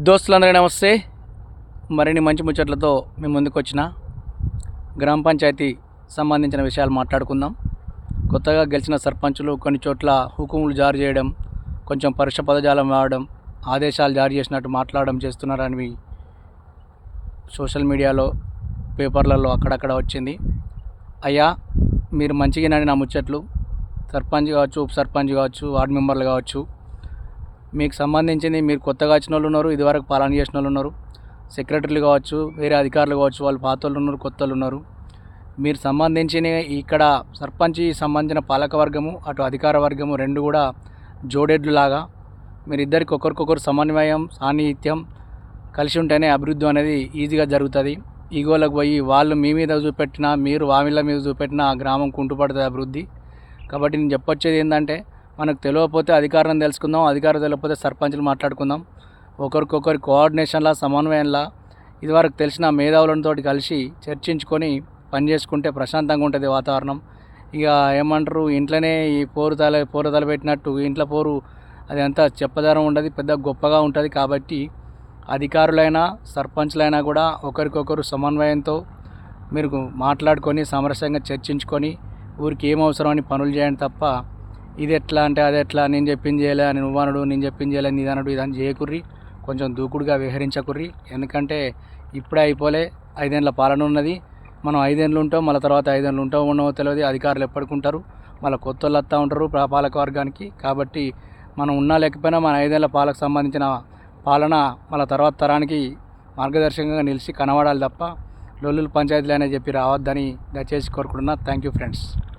దోస్తులందరికీ నమస్తే. మరిన్ని మంచి ముచ్చట్లతో మేము ముందుకు వచ్చిన గ్రామ పంచాయతీ సంబంధించిన విషయాలు మాట్లాడుకుందాం. కొత్తగా గెలిచిన సర్పంచులు కొన్ని చోట్ల హుకుములు జారీ చేయడం కొంచెం పరుష పదజాలం వాడడం ఆదేశాలు జారీ చేసినట్టు మాట్లాడడం చేస్తున్నారని సోషల్ మీడియాలో పేపర్లలో అక్కడక్కడ వచ్చింది. అయ్యా మీరు మంచిగా నా ముచ్చట్లు. సర్పంచ్ కావచ్చు ఉప సర్పంచ్ కావచ్చు వార్డు మెంబర్లు కావచ్చు మీకు సంబంధించింది మీరు కొత్తగా వచ్చిన వాళ్ళు ఉన్నారు ఇదివరకు పాలన చేసిన వాళ్ళు ఉన్నారు సెక్రటరీలు కావచ్చు వేరే అధికారులు కావచ్చు వాళ్ళు పాత వాళ్ళు ఉన్నారు కొత్త వాళ్ళు ఉన్నారు. మీరు సంబంధించిన ఇక్కడ సర్పంచ్ సంబంధించిన పాలక వర్గము అటు అధికార వర్గము రెండు కూడా జోడెడ్లు లాగా మీరు ఇద్దరికి ఒకరికొకరు సమన్వయం సాన్నిహిత్యం కలిసి ఉంటేనే అభివృద్ధి అనేది ఈజీగా జరుగుతుంది. ఈగోలకు పోయి వాళ్ళు మీ మీద చూపెట్టినా మీరు వామిళ్ళ మీద చూపెట్టినా ఆ గ్రామం కుంటుపడుతుంది అభివృద్ధి. కాబట్టి నేను చెప్పొచ్చేది ఏంటంటే మనకు తెలియకపోతే అధికారం తెలుసుకుందాం అధికారం తెలియకపోతే సర్పంచ్లు మాట్లాడుకుందాం. ఒకరికొకరి కోఆర్డినేషన్లా సమన్వయంలా ఇదివరకు తెలిసిన మేధావులతో కలిసి చర్చించుకొని పని చేసుకుంటే ప్రశాంతంగా ఉంటుంది వాతావరణం. ఇక ఏమంటారు ఇంట్లోనే ఈ పోరు తల పోరు తలపెట్టినట్టు ఇంట్లో పోరు అది అంతా చెప్పదరం ఉండదు పెద్ద గొప్పగా ఉంటుంది కాబట్టి అధికారులైనా సర్పంచ్లైనా కూడా ఒకరికొకరు సమన్వయంతో మీరు మాట్లాడుకొని సమరస్యంగా చర్చించుకొని ఊరికి ఏం అవసరం అని పనులు చేయండి తప్ప ఇది ఎట్లా అంటే అది ఎట్లా? నేను చెప్పింది చేయలే అని నువ్వు అనడు నేను చెప్పింది చేయలే నీది అనడు ఇదని చేయకుర్రి. కొంచెం దూకుడుగా విహరించకుర్రి ఎందుకంటే ఇప్పుడే అయిపోలే ఐదేళ్ళ పాలన ఉన్నది. మనం ఐదేళ్ళు ఉంటాం మళ్ళీ తర్వాత ఐదేళ్ళు ఉంటాం ఉండవో తెలియదు అధికారులు ఎప్పటికుంటారు. మళ్ళీ కొత్త వాళ్ళు వస్తూ ఉంటారు ప్రా- పాలక వర్గానికి. కాబట్టి మనం ఉన్నా లేకపోయినా మన ఐదేళ్ళ పాలకు సంబంధించిన పాలన మళ్ళీ తర్వాత తరానికి మార్గదర్శకంగా నిలిచి కనబడాలి తప్ప లొల్లులు పంచాయతీలు అనేది చెప్పి రావద్దని దయచేసి కోరుకుంటున్నా. Thank you friends.